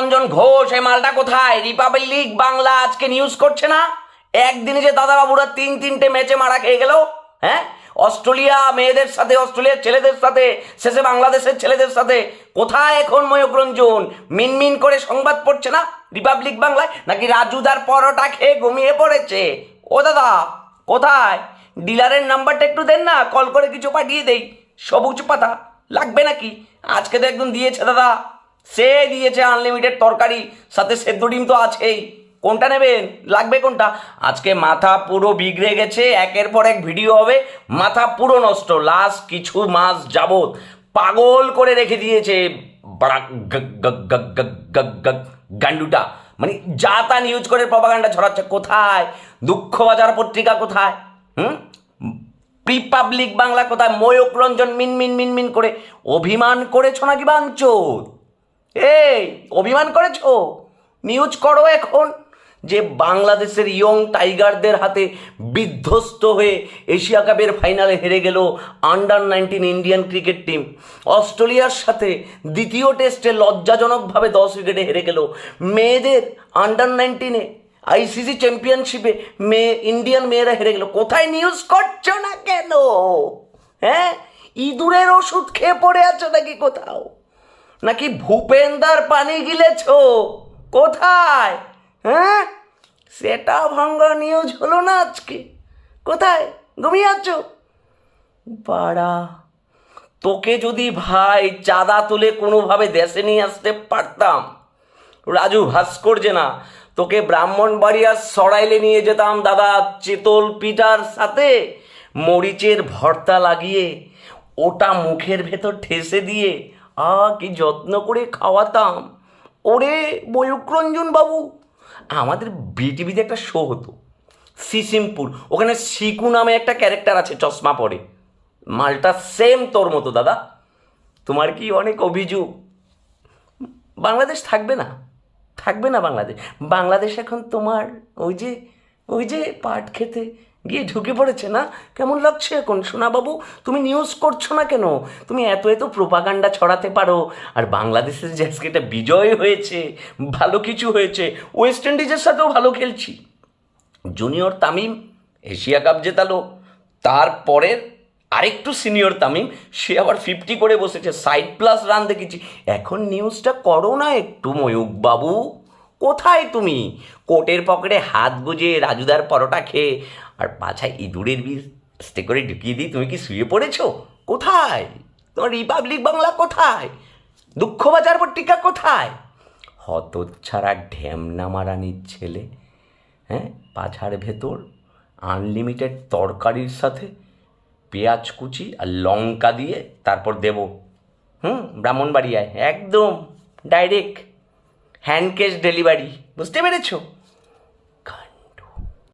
রঞ্জন ঘোষ, এই মালটা কোথায়? রিপাবলিক বাংলা আজকে নিউজ করছে না? একদিনে যে দাদাবাবুরা তিন তিনটে ম্যাচে মারা খেয়ে গেল হ্যাঁ? অস্ট্রেলিয়া মেয়েদের সাথে, অস্ট্রেলিয়ার ছেলেদের সাথে, শেষে বাংলাদেশের ছেলেদের সাথে। কোথায় এখন ময়ূক রঞ্জন? মিনমিন করে সংবাদ পড়ছে না রিপাবলিক বাংলায়? নাকি রাজুদার পরোটা খেয়ে ঘুমিয়ে পড়েছে? ও দাদা, কোথায়? ডিলারের নাম্বারটা একটু দেন না কল করে কিছু পাঠিয়ে দেই। সবুজ পাতা লাগবে নাকি? আজকে তো একদম দিয়েছে দাদা। সে দিয়েছে আনলিমিটেড তরকারি, সাথে সেদ্ধ ডিম তো আছেই। কোনটা নেবেন? লাগবে কোনটা? আজকে মাথা পুরো বিগড়ে গেছে, একের পর এক ভিডিও হবে, মাথা পুরো নষ্ট লাস্ট কিছু মাস যাবত পাগল করে রেখে দিয়েছে গান্ডুটা। মানে যা তা নিউজ করে প্রপাগান্ডা ছড়াচ্ছে, কোথায়? দুঃখ বাজার পত্রিকা কোথায়? হুম? রিপাবলিক বাংলা কোথায়? ময়ূক রঞ্জন মিন মিন মিন মিন করে অভিমান করেছ নাকি বাঞ্চোর এই, অভিমান করেছ? নিউজ করো এখন যে বাংলাদেশের ইয়ং টাইগারদের হাতে বিধ্বস্ত হয়ে এশিয়া কাপের ফাইনালে হেরে গেল under nineteen Indian cricket team. অস্ট্রেলিয়ার সাথে দ্বিতীয় টেস্টে লজ্জাজনকভাবে দশ উইকেটে হেরে গেল মেয়েদের আন্ডার নাইনটিনে আইসিসি চ্যাম্পিয়নশিপে মেয়ে, ইন্ডিয়ান মেয়েরা হেরে গেল। কোথায় নিউজ করছ না কেন? হ্যাঁ? ইঁদুরের ওষুধ খেয়ে পড়ে আছো নাকি কোথাও? নাকি ভূপেন্দার পানি গিলেছ? কোথায়? হ্যাঁ? সেটা ভাঙ্গা নিউজ হলো না আজকে। কোথায়? ঘুমিয়ে আছো? পাড়া তোকে যদি ভাই চাঁদা তুলে কোনোভাবে দেশে নিয়ে আসতে পারতাম, রাজু ভাস্কর্যে না তোকে ব্রাহ্মণবাড়িয়ার সরাইলে নিয়ে যেতাম দাদা চেতল পিঠার সাথে, মরিচের ভর্তা লাগিয়ে, ওটা মুখের ভেতর ঠেসে দিয়ে আ, কি যত্ন করে খাওয়াতাম? ওরে ময়ূকরঞ্জন বাবু আমাদের বিটিভিতে একটা শো হতো। সিসিমপুর। ওখানে সিকু নামে একটা ক্যারেক্টার আছে, চশমা পরে। মালটা সেম তোর মতো, দাদা। তোমার কি অনেক অভিযোগ? বাংলাদেশ থাকবে না? থাকবে না বাংলাদেশ? বাংলাদেশ এখন তোমার ওই যে ওই যে পাট খেতে গিয়ে ঢুকে পড়েছে না? কেমন লাগছে এখন? সোনাবাবু, তুমি নিউজ করছ না কেন? তুমি এত এত প্রোপাগান্ডা ছড়াতে পারো। আর বাংলাদেশের যে আজকে এটা বিজয় হয়েছে, ভালো কিছু হয়েছে ওয়েস্ট ইন্ডিজের সাথেও ভালো খেলছি। জুনিয়র তামিম এশিয়া কাপ জেতালো। তারপরের আরেকটু সিনিয়র তামিম, সে আবার ফিফটি করে বসেছে। সাইড প্লাস রান দেখেছি। এখন নিউজটা করো না একটু ময়ূক বাবু কোথায় তুমি? কোটের পকেটে হাত গুজে রাজুদার পরোটা খেয়ে, আর পাছায় ইঁদুরের বীজ স্টে করে ঢুকিয়ে দিই তুমি কি শুয়ে পড়েছো? কোথায়? তোমার রিপাবলিক বাংলা কোথায়? দুঃখ দুঃখবাজার পত্রিকা কোথায়? হতচ্ছাড়া ঢ্যামনা মারানির ছেলে হ্যাঁ? পাছার ভেতর আনলিমিটেড তরকারির সাথে পেঁয়াজ কুচি আর লঙ্কা দিয়ে তারপর দেব। হুম? ব্রাহ্মণবাড়িয়ায়, একদম ডাইরেক্ট হ্যান্ড ক্যাশ ডেলিভারি বুঝতে পেরেছ?